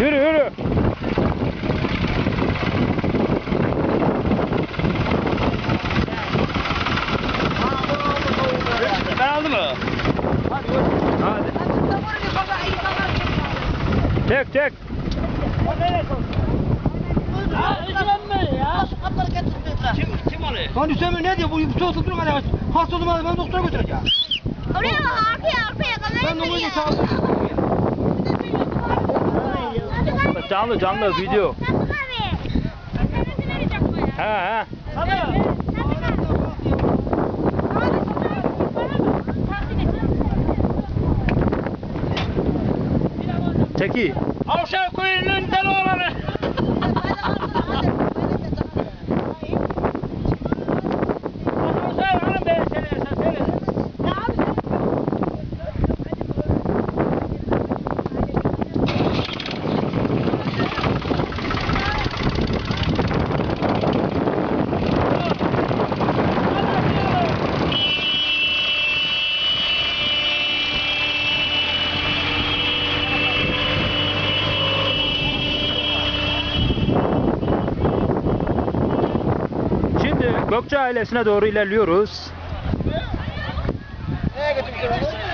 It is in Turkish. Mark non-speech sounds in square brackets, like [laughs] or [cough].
Yürü yürü. Ben aldım mı? Hadi. Çek çek. Kim, kim alıyor? Lan Hüseyin ne diyor? Bu soğuk tutun kadar. Hasta oldum ben doktora götüreceğim. Oraya bak arkaya arkaya Ben kamerayı de Canlı canlı video. He he. Teki. Avşar kuyunun deli olanı. [laughs] Gökçe ailesine doğru ilerliyoruz. Neye götürmüşler?